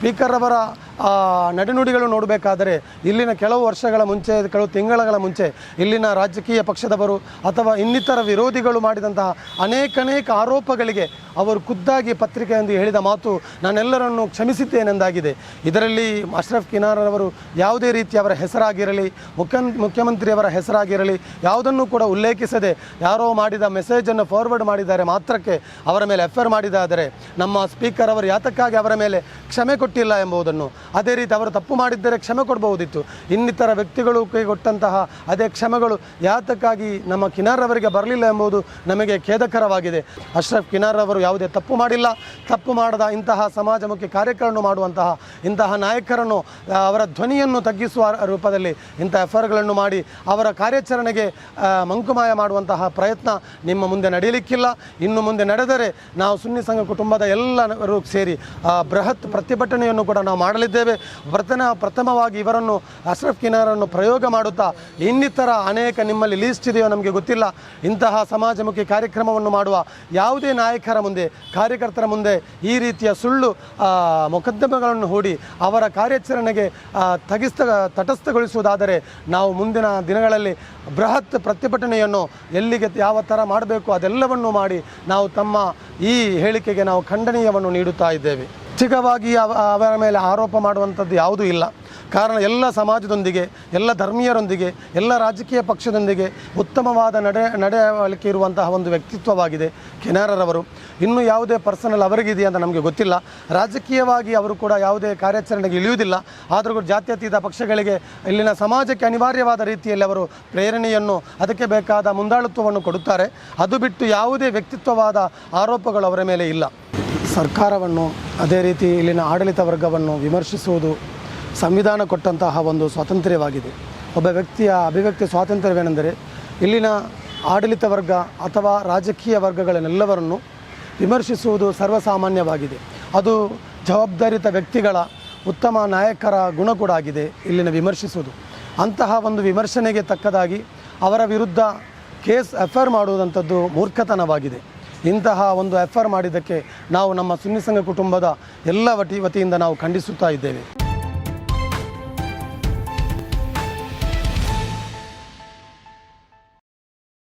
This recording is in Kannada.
ಸ್ಪೀಕರ್ ಅವರ ಆ, ನಡೆನುಡಿಗಳು ನೋಡಬೇಕಾದರೆ ಇಲ್ಲಿನ ಕೆಲವು ವರ್ಷಗಳ ಮುಂಚೆ, ಕೆಲವು ತಿಂಗಳ ಮುಂಚೆ ಇಲ್ಲಿನ ರಾಜಕೀಯ ಪಕ್ಷದವರು ಅಥವಾ ಇನ್ನಿತರ ವಿರೋಧಿಗಳು ಮಾಡಿದಂತಹ ಅನೇಕನೇಕ ಆರೋಪಗಳಿಗೆ ಅವರು ಖುದ್ದಾಗಿ ಪತ್ರಿಕೆಯೊಂದಿಗೆ ಹೇಳಿದ ಮಾತು ನಾನೆಲ್ಲರನ್ನು ಕ್ಷಮಿಸಿದ್ದೇನೆಂದಾಗಿದೆ. ಇದರಲ್ಲಿ ಅಶ್ರಫ್ ಕಿನಾರವರು ಯಾವುದೇ ರೀತಿ ಅವರ ಹೆಸರಾಗಿರಲಿ, ಮುಖ್ಯ, ಮುಖ್ಯಮಂತ್ರಿಯವರ ಹೆಸರಾಗಿರಲಿ ಯಾವುದನ್ನು ಕೂಡ ಉಲ್ಲೇಖಿಸದೆ ಯಾರೋ ಮಾಡಿದ ಮೆಸೇಜನ್ನು ಫಾರ್ವರ್ಡ್ ಮಾಡಿದ್ದಾರೆ ಮಾತ್ರಕ್ಕೆ ಅವರ ಮೇಲೆ ಎಫ್ ಮಾಡಿದಾದರೆ ನಮ್ಮ ಸ್ಪೀಕರ್ ಅವರು ಯಾತಕ್ಕಾಗಿ ಅವರ ಮೇಲೆ ಕ್ಷಮೆ ಕೊಟ್ಟಿಲ್ಲ ಎಂಬುದನ್ನು ಅದೇ ರೀತಿ ಅವರು ತಪ್ಪು ಮಾಡಿದ್ದರೆ ಕ್ಷಮೆ ಕೊಡಬಹುದಿತ್ತು. ಇನ್ನಿತರ ವ್ಯಕ್ತಿಗಳು ಕೈಗೊಟ್ಟಂತಹ ಅದೇ ಕ್ಷಮೆಗಳು ಯಾತಕ್ಕಾಗಿ ನಮ್ಮ ಕಿನಾರ್ ಅವರಿಗೆ ಬರಲಿಲ್ಲ ಎಂಬುದು ನಮಗೆ ಖೇದಕರವಾಗಿದೆ. ಅಶ್ರಫ್ ಕಿನಾರ್ ಅವರು ಯಾವುದೇ ತಪ್ಪು ಮಾಡಿಲ್ಲ. ತಪ್ಪು ಮಾಡದ ಇಂತಹ ಸಮಾಜಮುಖಿ ಕಾರ್ಯಗಳನ್ನು ಮಾಡುವಂತಹ ಇಂತಹ ನಾಯಕರನ್ನು ಅವರ ಧ್ವನಿಯನ್ನು ತಗ್ಗಿಸುವ ರೂಪದಲ್ಲಿ ಇಂಥ ಎಫರ್ಗಳನ್ನು ಮಾಡಿ ಅವರ ಕಾರ್ಯಾಚರಣೆಗೆ ಮಂಕುಮಾಯ ಮಾಡುವಂತಹ ಪ್ರಯತ್ನ ನಿಮ್ಮ ಮುಂದೆ ನಡೆಯಲಿಕ್ಕಿಲ್ಲ. ಇನ್ನು ಮುಂದೆ ನಡೆದರೆ ನಾವು ಸುನ್ನಿ ಸಂಘ ಕುಟುಂಬದ ಎಲ್ಲರೂ ಸೇರಿ ಬೃಹತ್ ಪ್ರತಿಭಟನೆಯನ್ನು ಕೂಡ ನಾವು ಮಾಡಲಿದ್ದೇವೆ. ಪ್ರಥಮ ಪ್ರಥಮವಾಗಿ ಇವರನ್ನು ಅಶ್ರಫ್ ಕಿನಾರನ್ನು ಪ್ರಯೋಗ ಮಾಡುತ್ತಾ ಇನ್ನಿತರ ಅನೇಕ ನಿಮ್ಮಲ್ಲಿ ಲೀಸ್ಟ್ ಇದೆಯೋ ನಮಗೆ ಗೊತ್ತಿಲ್ಲ. ಇಂತಹ ಸಮಾಜಮುಖಿ ಕಾರ್ಯಕ್ರಮವನ್ನು ಮಾಡುವ ಯಾವುದೇ ನಾಯಕರ ಮುಂದೆ, ಕಾರ್ಯಕರ್ತರ ಮುಂದೆ ಈ ರೀತಿಯ ಸುಳ್ಳು ಮೊಕದ್ದಮೆಗಳನ್ನು ಹೂಡಿ ಅವರ ಕಾರ್ಯಾಚರಣೆಗೆ ತಗಿಸ್ತ, ತಟಸ್ಥಗೊಳಿಸುವುದಾದರೆ ನಾವು ಮುಂದಿನ ದಿನಗಳಲ್ಲಿ ಬೃಹತ್ ಪ್ರತಿಭಟನೆಯನ್ನು ಎಲ್ಲಿಗೆ ಯಾವ ಥರ ಮಾಡಬೇಕು ಅದೆಲ್ಲವನ್ನು ಮಾಡಿ ನಾವು ತಮ್ಮ ಈ ಹೇಳಿಕೆಗೆ ನಾವು ಖಂಡನೀಯವನ್ನು ನೀಡುತ್ತಾ ಇದ್ದೇವೆ. ಅವ ಅವರ ಮೇಲೆ ಆರೋಪ ಮಾಡುವಂಥದ್ದು ಯಾವುದೂ ಇಲ್ಲ. ಕಾರಣ ಎಲ್ಲ ಸಮಾಜದೊಂದಿಗೆ, ಎಲ್ಲ ಧರ್ಮೀಯರೊಂದಿಗೆ, ಎಲ್ಲ ರಾಜಕೀಯ ಪಕ್ಷದೊಂದಿಗೆ ಉತ್ತಮವಾದ ನಡೆ ನಡೆವಳಿಕೆ ಇರುವಂತಹ ಒಂದು ವ್ಯಕ್ತಿತ್ವವಾಗಿದೆ ಕೆನಾರರವರು. ಇನ್ನೂ ಯಾವುದೇ ಪರ್ಸನಲ್ ಅವರಿಗಿದೆಯಾ ಅಂತ ನಮಗೆ ಗೊತ್ತಿಲ್ಲ. ರಾಜಕೀಯವಾಗಿ ಅವರು ಕೂಡ ಯಾವುದೇ ಕಾರ್ಯಾಚರಣೆಗೆ ಇಳಿಯುವುದಿಲ್ಲ. ಆದರೂ ಕೂಡ ಜಾತ್ಯತೀತ ಪಕ್ಷಗಳಿಗೆ ಇಲ್ಲಿನ ಸಮಾಜಕ್ಕೆ ಅನಿವಾರ್ಯವಾದ ರೀತಿಯಲ್ಲಿ ಅವರು ಪ್ರೇರಣೆಯನ್ನು ಅದಕ್ಕೆ ಬೇಕಾದ ಮುಂದಾಳುತ್ವವನ್ನು ಕೊಡುತ್ತಾರೆ. ಅದು ಬಿಟ್ಟು ಯಾವುದೇ ವ್ಯಕ್ತಿತ್ವವಾದ ಆರೋಪಗಳು ಅವರ ಮೇಲೆ ಇಲ್ಲ. ಸರ್ಕಾರವನ್ನು ಅದೇ ರೀತಿ ಇಲ್ಲಿನ ಆಡಳಿತ ವರ್ಗವನ್ನು ವಿಮರ್ಶಿಸುವುದು ಸಂವಿಧಾನ ಕೊಟ್ಟಂತಹ ಒಂದು ಸ್ವಾತಂತ್ರ್ಯವಾಗಿದೆ. ಒಬ್ಬ ವ್ಯಕ್ತಿಯ ಅಭಿವ್ಯಕ್ತಿ ಸ್ವಾತಂತ್ರ್ಯವೇನೆಂದರೆ ಇಲ್ಲಿನ ಆಡಳಿತ ವರ್ಗ ಅಥವಾ ರಾಜಕೀಯ ವರ್ಗಗಳನ್ನೆಲ್ಲವರನ್ನು ವಿಮರ್ಶಿಸುವುದು ಸರ್ವಸಾಮಾನ್ಯವಾಗಿದೆ. ಅದು ಜವಾಬ್ದಾರಿತ ವ್ಯಕ್ತಿಗಳ ಉತ್ತಮ ನಾಯಕರ ಗುಣ ಕೂಡ ಆಗಿದೆ ಇಲ್ಲಿನ ವಿಮರ್ಶಿಸುವುದು. ಅಂತಹ ಒಂದು ವಿಮರ್ಶನೆಗೆ ತಕ್ಕದಾಗಿ ಅವರ ವಿರುದ್ಧ ಕೇಸ್ ಎಫ್ ಐ ಮಾಡುವುದಂಥದ್ದು ಮೂರ್ಖತನವಾಗಿದೆ. ಇಂತಹ ಒಂದು ಎಫ್ ಮಾಡಿದ್ದಕ್ಕೆ ನಾವು ನಮ್ಮ ಸುನ್ನಿ ಸಂಘ ಕುಟುಂಬದ ಎಲ್ಲ ವತಿ, ವತಿಯಿಂದ ನಾವು ಖಂಡಿಸುತ್ತಾ ಇದ್ದೇವೆ.